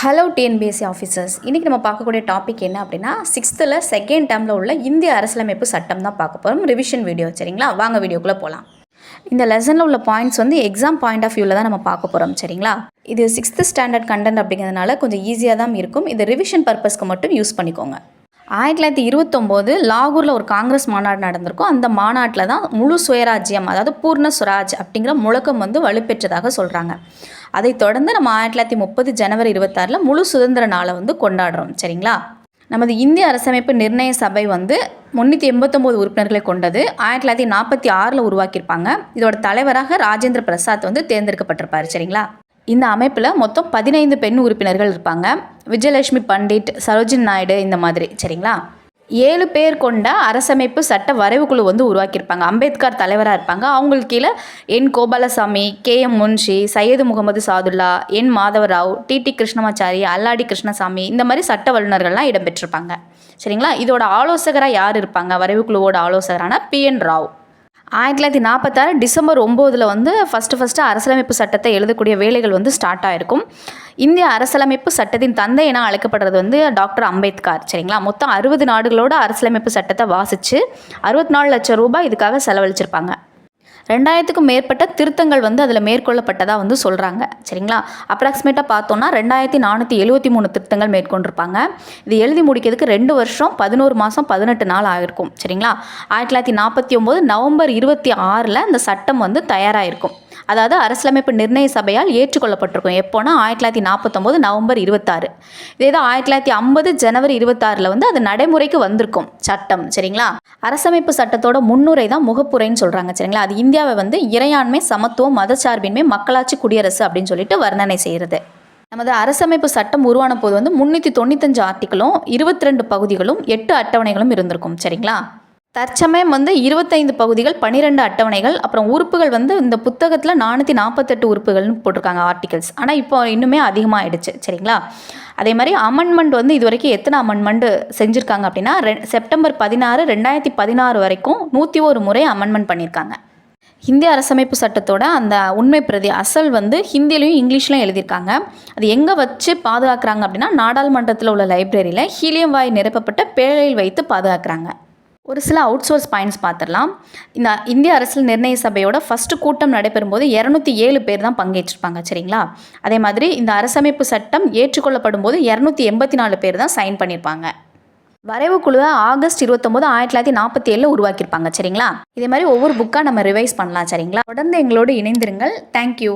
Hello TNPSC officers இன்றைக்கி நம்ம பார்க்கக்கூடிய டாபிக் என்ன அப்படின்னா சிக்ஸ்த்தில் செகண்ட் டேர்மில் உள்ள இந்திய அரசியலமைப்பு சட்டம் தான் பார்க்க போகிறோம் ரிவிஷன் வீடியோ சரிங்களா? வாங்க வீடியோக்குள்ளே போகலாம் இந்த லெசனில் உள்ள பாயிண்ட்ஸ் வந்து எக்ஸாம் பாயிண்ட் ஆஃப் வியூவில் தான் நம்ம பார்க்க போகிறோம் சரிங்களா? இது சிக்ஸ்த்து ஸ்டாண்டர்ட் கண்டென்ட் அப்படிங்கிறதுனால கொஞ்சம் ஈஸியாக தான் இருக்கும். இது ரிவிஷன் பர்பஸ்க்கு மட்டும் யூஸ் பண்ணிக்கோங்க. ஆயிரத்தி தொள்ளாயிரத்தி இருபத்தொம்போது லாகூரில் ஒரு காங்கிரஸ் மாநாடு நடந்திருக்கும். அந்த மாநாட்டில் தான் முழு சுயராஜ்யம் அதாவது பூர்ண சுராஜ் அப்படிங்கிற முழக்கம் வந்து வலுப்பெற்றதாக சொல்கிறாங்க அதைத் தொடர்ந்து நம்ம ஆயிரத்தி தொள்ளாயிரத்தி முப்பது ஜனவரி இருபத்தாறில் முழு சுதந்திர நாளை வந்து கொண்டாடுறோம். சரிங்களா? நமது இந்திய அரசமைப்பு நிர்ணய சபை வந்து முந்நூற்றி எண்பத்தொம்போது உறுப்பினர்களை கொண்டது. ஆயிரத்தி தொள்ளாயிரத்தி நாற்பத்தி ஆறில் உருவாக்கியிருப்பாங்க. இதோட தலைவராக ராஜேந்திர பிரசாத் வந்து தேர்ந்தெடுக்கப்பட்டிருப்பார். சரிங்களா? இந்த அமைப்பில் மொத்தம் பதினைந்து பெண் உறுப்பினர்கள் இருப்பாங்க. விஜயலட்சுமி பண்டிட் சரோஜின் நாயுடு இந்த மாதிரி சரிங்களா? ஏழு பேர் கொண்ட அரசமைப்பு சட்ட வரைவு குழு வந்து உருவாக்கியிருப்பாங்க. அம்பேத்கர் தலைவராக இருப்பாங்க. அவங்களுக்கு கீழே N Gopalaswami K M Munshi Syed Muhammad Saadulla N Madhavrao TT Krishnamachari Alladi Krishnaswami இந்த மாதிரி சட்ட வல்லுநர்கள்லாம் இடம்பெற்றிருப்பாங்க. சரிங்களா? இதோட ஆலோசகராக யார் இருப்பாங்க? வரைவு குழுவோட ஆலோசகரான பி என் ராவ். ஆயிரத்தி தொள்ளாயிரத்தி நாற்பத்தாறு டிசம்பர் ஒம்போதில் வந்து ஃபஸ்ட்டு ஃபஸ்ட்டு அரசியலமைப்பு சட்டத்தை எழுதக்கூடிய வேலைகள் வந்து ஸ்டார்ட் ஆகிருக்கும் இந்திய அரசியலமைப்பு சட்டத்தின் தந்தை என அழைக்கப்படுறது வந்து டாக்டர் அம்பேத்கர் சரிங்களா? மொத்தம் அறுபது நாடுகளோட அரசியலமைப்பு சட்டத்தை வாசித்து அறுபத்தி நாலு லட்சம் ரூபாய் இதுக்காக செலவழிச்சிருப்பாங்க. ரெண்டாயிரத்துக்கும் மேற்பட்ட திருத்தங்கள் வந்து அதில் மேற்கொள்ளப்பட்டதாக வந்து சொல்கிறாங்க சரிங்களா? அப்ராக்சிமேட்டாக பார்த்தோன்னா ரெண்டாயிரத்தி நானூற்றி எழுபத்தி மூணு திருத்தங்கள் மேற்கொண்டிருப்பாங்க. இது எழுதி முடிக்கிறதுக்கு ரெண்டு வருஷம் பதினோரு மாதம் பதினெட்டு நாள் ஆகிருக்கும் சரிங்களா? ஆயிரத்தி தொள்ளாயிரத்தி நாற்பத்தி ஒம்பது நவம்பர் இருபத்தி ஆறில் இந்த சட்டம் வந்து தயாராகிருக்கும் அதாவது அரசியலமைப்பு நிர்ணய சபையால் ஏற்றுக்கொள்ளப்பட்டிருக்கும். எப்போனா ஆயிரத்தி தொள்ளாயிரத்தி நாற்பத்தொம்போது நவம்பர் இருபத்தாறு. இதே தான் ஆயிரத்தி தொள்ளாயிரத்தி ஐம்பது ஜனவரி இருபத்தாறில் வந்து அது நடைமுறைக்கு வந்திருக்கும் சட்டம் சரிங்களா? அரசமைப்பு சட்டத்தோட முன்னுரை தான் முகப்புரைன்னு சொல்கிறாங்க சரிங்களா? அது இந்தியாவை வந்து இறையாண்மை சமத்துவம் மதச்சார்பின்மை மக்களாட்சி குடியரசு அப்படின்னு சொல்லிட்டு வர்ணனை செய்கிறது நமது அரசமைப்பு சட்டம் உருவான போது வந்து முன்னூற்றி தொண்ணூத்தஞ்சு ஆர்டிகளும் இருபத்தி ரெண்டு பகுதிகளும் எட்டு அட்டவணைகளும் இருந்திருக்கும் சரிங்களா? தற்சமயம் வந்து இருபத்தைந்து பகுதிகள் பன்னிரெண்டு அட்டவணைகள் அப்புறம் உறுப்புகள் வந்து இந்த புத்தகத்தில் நானூற்றி நாற்பத்தெட்டு உறுப்புகள்னு போட்டிருக்காங்க ஆர்டிகல்ஸ் ஆனால் இப்போ இன்னுமே அதிகமாகிடுச்சு சரிங்களா? அதே மாதிரி அமெண்ட்மெண்ட் வந்து இது வரைக்கும் எத்தனை அமெண்ட்மெண்ட் செஞ்சுருக்காங்க அப்படின்னா ரெ செப்டம்பர் பதினாறு ரெண்டாயிரத்தி பதினாறு வரைக்கும் நூற்றி ஒரு முறை அமெண்ட்மெண்ட் பண்ணியிருக்காங்க இந்திய அரசமைப்பு சட்டத்தோட அந்த உண்மை பிரதி அசல் வந்து ஹிந்திலையும் இங்கிலீஷ்லையும் எழுதியிருக்காங்க. அது எங்கே வச்சு பாதுகாக்கிறாங்க அப்படின்னா நாடாளுமன்றத்தில் உள்ள லைப்ரரியில் ஹீலியம் வாய் நிரப்பப்பட்ட பேழையில் வைத்து பாதுகாக்கிறாங்க. ஒரு சில அவுட் சோர்ஸ் பாயிண்ட்ஸ் பார்த்துடலாம். இந்த இந்திய அரசியல் நிர்ணய சபையோட ஃபஸ்ட்டு கூட்டம் நடைபெறும்போது இரநூத்தி ஏழு பேர் தான் பங்கேற்றிருப்பாங்க சரிங்களா? அதே மாதிரி இந்த அரசமைப்பு சட்டம் ஏற்றுக்கொள்ளப்படும் போது இரநூத்தி எண்பத்தி நாலு பேர் தான் சைன் பண்ணியிருப்பாங்க வரைவு குழுவை ஆகஸ்ட் இருபத்தொம்போது ஆயிரத்தி தொள்ளாயிரத்தி நாற்பத்தி ஏழில் உருவாக்கியிருப்பாங்க சரிங்களா? இதே மாதிரி ஒவ்வொரு புக்காக நம்ம ரிவைஸ் பண்ணலாம் சரிங்களா? தொடர்ந்து எங்களோடு இணைந்திருங்கள். தேங்க்யூ